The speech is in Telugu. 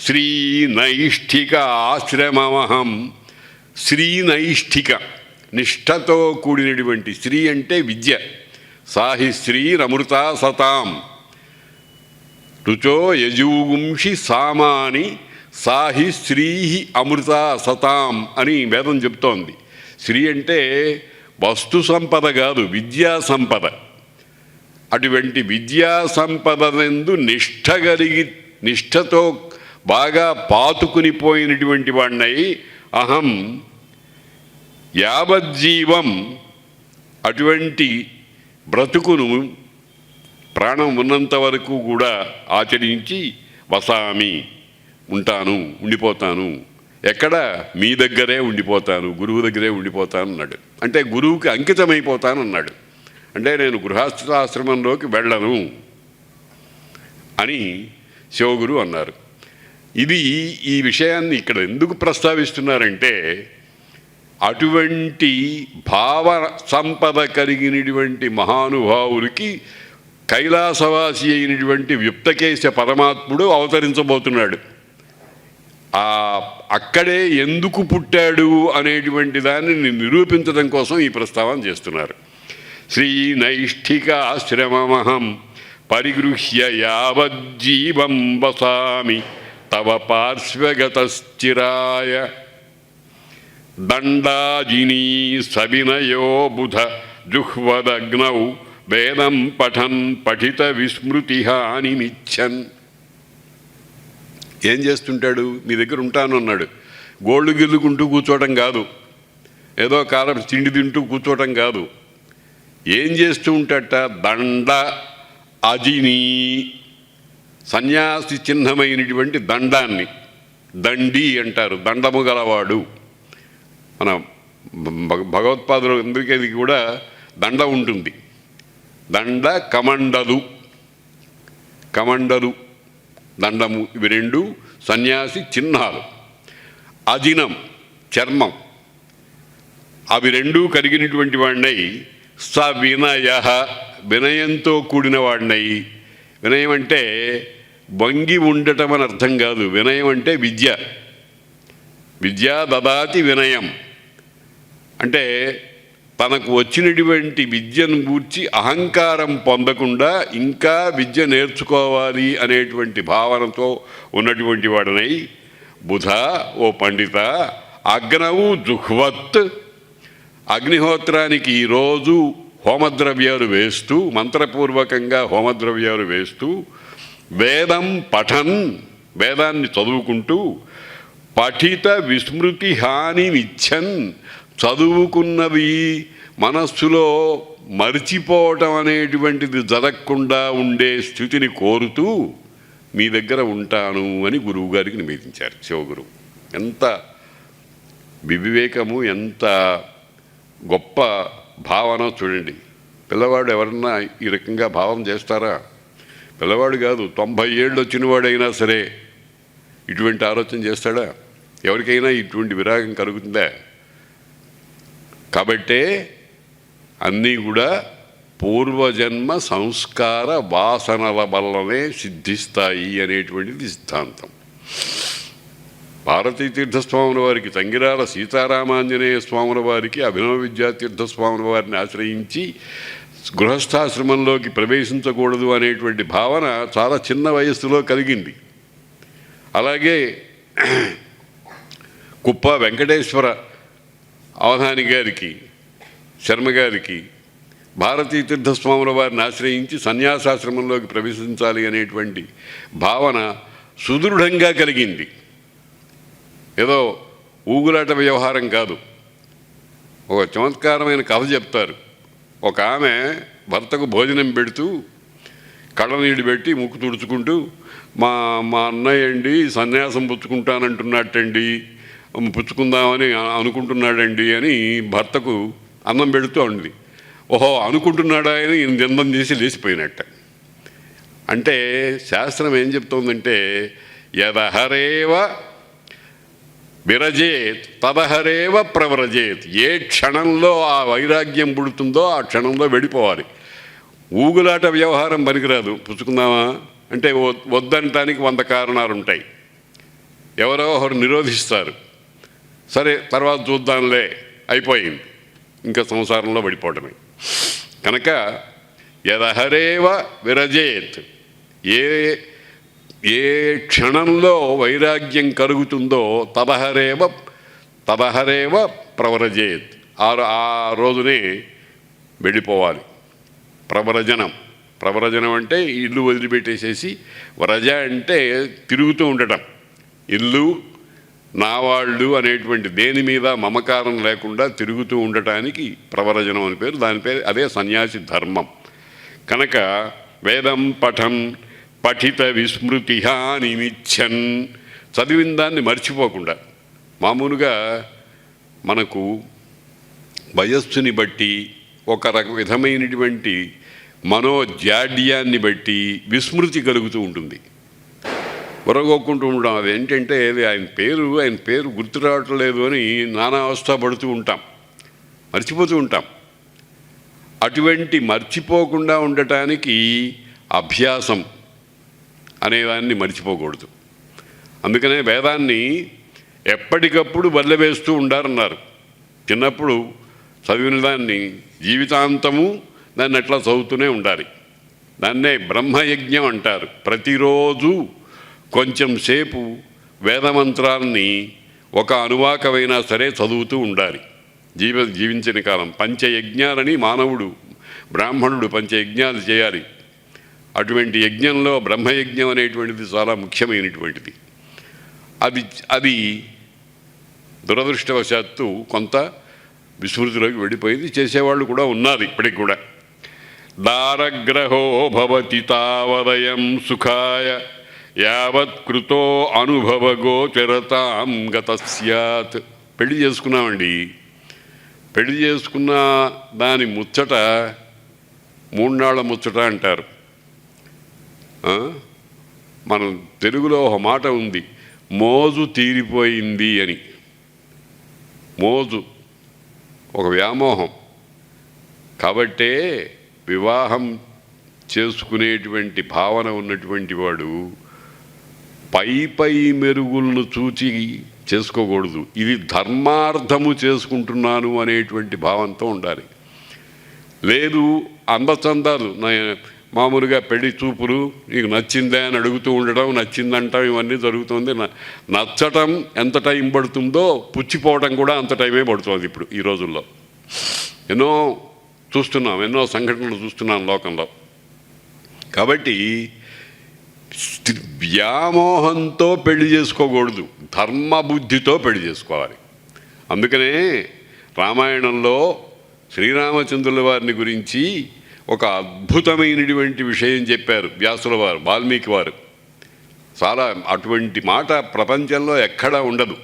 శ్రీ నైష్ఠిక ఆశ్రమమహం శ్రీ నైష్ఠిక నిష్ఠతో కూడినటువంటి శ్రీ అంటే విద్య. సాహి శ్రీ రమృత సతాం. రుచో యజూగుంషి సామాని సాహి శ్రీ అమృత సతాం అని వేదం చెప్తోంది. శ్రీ అంటే వస్తు సంపద కాదు విద్యా సంపద. అటువంటి విద్యా సంపదనందు నిష్ఠ కలిగి నిష్ఠతో బాగా పాతుకుని పోయినటువంటి వాడినై అహం యావజ్జీవం అటువంటి బ్రతుకును ప్రాణం ఉన్నంత వరకు కూడా ఆచరించి వసామి ఉంటాను ఉండిపోతాను. ఎక్కడ? మీ దగ్గరే ఉండిపోతాను గురువు దగ్గరే ఉండిపోతాను అన్నాడు. అంటే గురువుకి అంకితమైపోతాను అన్నాడు అంటే నేను గృహస్థాశ్రమంలోకి వెళ్ళను అని శివగురు అన్నారు. ఇది ఈ విషయాన్ని ఇక్కడ ఎందుకు ప్రస్తావిస్తున్నారంటే అటువంటి భావ సంపద కలిగినటువంటి మహానుభావులకి కైలాసవాసి అయినటువంటి వ్యుప్తకేశ పరమాత్ముడు అవతరించబోతున్నాడు. ఆ అక్కడే ఎందుకు పుట్టాడు అనేటువంటి దానిని నిరూపించడం కోసం ఈ ప్రస్తావన చేస్తున్నారు. శ్రీ నైష్ఠికాశ్రమమహం పరిగృహ్య యావజ్జీవం వసామి. తవ పార్శ్వగతశ్చిరాయ దండాజినీ సవినయో బుధ జుహ్వదగ్నౌ వేదం పఠన్ పఠిత విస్మృతి హానిమిచ్చన్ ఏం చేస్తుంటాడు? మీ దగ్గర ఉంటానన్నాడు గోళ్ళు గిల్లుకుంటూ కూర్చోవటం కాదు. ఏదో కాలం తిండి తింటూ కూర్చోవటం కాదు. ఏం చేస్తూ ఉంటాట దండ అజినీ. సన్యాసి చిహ్నమైనటువంటి దండాన్ని దండి అంటారు దండము గలవాడు. మన భగ- భగవత్పాదులు అందరికీ కూడా దండ ఉంటుంది. దండ కమండలు కమండలు దండము ఇవి రెండు సన్యాసి చిహ్నాలు. అజినం చర్మం. అవి రెండూ కలిగినటువంటి వాడినై స వినయ వినయంతో కూడిన వాడినై. వినయం అంటే వంగి ఉండటం అని అర్థం కాదు. వినయం అంటే విద్య. విద్యా దదాతి వినయం. అంటే తనకు వచ్చినటువంటి విద్యను గూర్చి అహంకారం పొందకుండా ఇంకా విద్య నేర్చుకోవాలి అనేటువంటి భావనతో ఉన్నటువంటి వాడనై బుధ ఓ పండిత అగ్నవు జుహ్వత్ అగ్నిహోత్రానికి ఈరోజు హోమద్రవ్యాలు వేస్తూ మంత్రపూర్వకంగా హోమద్రవ్యాలు వేస్తూ వేదం పఠన్ వేదాన్ని చదువుకుంటూ పఠిత విస్మృతి హానిమిచ్చన్ చదువుకున్నవి మనస్సులో మరిచిపోవటం అనేటువంటిది జరగకుండా ఉండే స్థితిని కోరుతూ మీ దగ్గర ఉంటాను అని గురువు గారికి నివేదించారు. శివగురువు ఎంత వివేకము ఎంత గొప్ప భావన చూడండి. పిల్లవాడు ఎవరన్నా ఈ రకంగా భావం చేస్తారా? పిల్లవాడు కాదు తొంభై ఏళ్ళు వచ్చినవాడైనా సరే ఇటువంటి ఆలోచన చేస్తాడా? ఎవరికైనా ఇటువంటి విరాగం కలుగుతుందా? కాబట్టే అన్నీ కూడా పూర్వజన్మ సంస్కార వాసనల వల్లనే సిద్ధిస్తాయి అనేటువంటిది సిద్ధాంతం. భారతీ తీర్థస్వాముల వారికి తంగిరాల సీతారామాంజనేయ స్వాముల వారికి అభినవ విద్యాతీర్థ స్వాముల వారిని ఆశ్రయించి గృహస్థాశ్రమంలోకి ప్రవేశించకూడదు అనేటువంటి భావన చాలా చిన్న వయస్సులో కలిగింది. అలాగే కుప్ప వెంకటేశ్వర అవధాని గారికి శర్మ గారికి భారతీ తీర్థస్వాముల వారిని ఆశ్రయించి సన్యాసాశ్రమంలోకి ప్రవేశించాలి అనేటువంటి భావన సుదృఢంగా కలిగింది. ఏదో ఊగులాట వ్యవహారం కాదు. ఒక చమత్కారమైన కథ చెప్తారు. ఒక ఆమె భర్తకు భోజనం పెడుతూ కళ్ళనీళ్ళు పెట్టి ముక్కు తుడుచుకుంటూ మా మా అన్నయ్య అండి సన్యాసం పుచ్చుకుంటానంటున్నట్టండి పుచ్చుకుందామని అనుకుంటున్నాడండి అని భర్తకు అన్నం పెడుతూ ఉంది ఓహో అనుకుంటున్నాడా అని నిందం చేసి లేచిపోయినట్ట. అంటే శాస్త్రం ఏం చెప్తోందంటే యదహరేవ విరజేత్ తదహరేవ ప్రవ్రజేత్. ఏ క్షణంలో ఆ వైరాగ్యం పుడుతుందో ఆ క్షణంలో వెళ్ళిపోవాలి. ఊగులాట వ్యవహారం పనికిరాదు. పుచ్చుకుందామా? అంటే వద్దనటానికి వంద కారణాలు ఉంటాయి ఎవరో ఒకరు నిరోధిస్తారు. సరే తర్వాత చూద్దాంలే. అయిపోయింది. ఇంకా సంసారంలో పడిపోవటమే కనుక యదహరేవ విరజేత్. ఏ ఏ క్షణంలో వైరాగ్యం కలుగుతుందో తదహరేవ తదహరేవ ప్రవరజేత్. ఆ ఆ రోజునే వెళ్ళిపోవాలి. ప్రవరజనం. ప్రవరజనం అంటే ఇల్లు వదిలిపెట్టేసేసి వ్రజ అంటే తిరుగుతూ ఉండటం. ఇల్లు నా వాళ్ళు అనేటువంటి దేని మీద మమకారం లేకుండా తిరుగుతూ ఉండటానికి ప్రవరజనం అని పేరు. దాని పేరు అదే సన్యాసి ధర్మం. కనుక వేదం పఠం పఠిత విస్మృతి నిమిచ్చన్ చదివిన దాన్ని మర్చిపోకుండా మామూలుగా మనకు వయస్సుని బట్టి ఒక రక విధమైనటువంటి మనోజాడ్యాన్ని బట్టి విస్మృతి కలుగుతూ ఉంటుంది. ఉరగొక్కుంటూ ఉండడం అది ఏంటంటే ఆయన పేరు ఆయన పేరు గుర్తు రావటం లేదు అని నానా అవస్థ పడుతూ ఉంటాం. మర్చిపోతూ ఉంటాం. అటువంటి మర్చిపోకుండా ఉండటానికి అభ్యాసం అనేదాన్ని మర్చిపోకూడదు. అందుకనే వేదాన్ని ఎప్పటికప్పుడు వేస్తూ ఉండారన్నారు. చిన్నప్పుడు చదివిన దాన్ని జీవితాంతము దాన్ని అట్లా చదువుతూనే ఉండాలి. దాన్నే బ్రహ్మయజ్ఞం అంటారు. ప్రతిరోజు కొంచెం సేపు వేదమంత్రాన్ని ఒక అనువాకమైనా సరే చదువుతూ ఉండాలి. జీవ జీవించిన కాలం. పంచయజ్ఞాలని మానవుడు బ్రాహ్మణుడు పంచయజ్ఞాలు చేయాలి. అటువంటి యజ్ఞంలో బ్రహ్మయజ్ఞం అనేటువంటిది చాలా ముఖ్యమైనటువంటిది. అది అది దురదృష్టవశాత్తు కొంత విస్మృతిలోకి వెళ్ళిపోయింది. చేసేవాళ్ళు కూడా ఉన్నారు ఇప్పటికి కూడా. దారగ్రహో భవతి తావదయం సుఖాయ యావత్ కృతో అనుభవ గోచరతాం గత సత్ పెళ్ళి చేసుకున్నామండి. పెళ్ళి చేసుకున్న దాని ముచ్చట మూడునాళ్ళ ముచ్చట అంటారు. మనం తెలుగులో ఒక మాట ఉంది మోజు తీరిపోయింది అని. మోజు ఒక వ్యామోహం. కాబట్టే వివాహం చేసుకునేటువంటి భావన ఉన్నటువంటి వాడు పై పై మెరుగులను చూచి చేసుకోకూడదు. ఇది ధర్మార్థము చేసుకుంటున్నాను అనేటువంటి భావంతో ఉండాలి. లేదు అందచందాలు నా మామూలుగా పెళ్ళి చూపులు నీకు నచ్చిందా అని అడుగుతూ ఉండడం నచ్చిందంటాం ఇవన్నీ జరుగుతుంది. న- నచ్చటం ఎంత టైం పడుతుందో పుచ్చిపోవడం కూడా అంత టైమే పడుతుంది ఇప్పుడు ఈ రోజుల్లో. ఎన్నో చూస్తున్నాం ఎన్నో సంఘటనలు చూస్తున్నాం లోకంలో. కాబట్టి వ్యామోహంతో పెళ్ళి చేసుకోకూడదు ధర్మబుద్ధితో పెళ్ళి చేసుకోవాలి. అందుకనే రామాయణంలో శ్రీరామచంద్రుల వారిని గురించి ఒక అద్భుతమైనటువంటి విషయం చెప్పారు వ్యాసుల వారు వాల్మీకి వారు. చాలా అటువంటి మాట ప్రపంచంలో ఎక్కడా ఉండదు.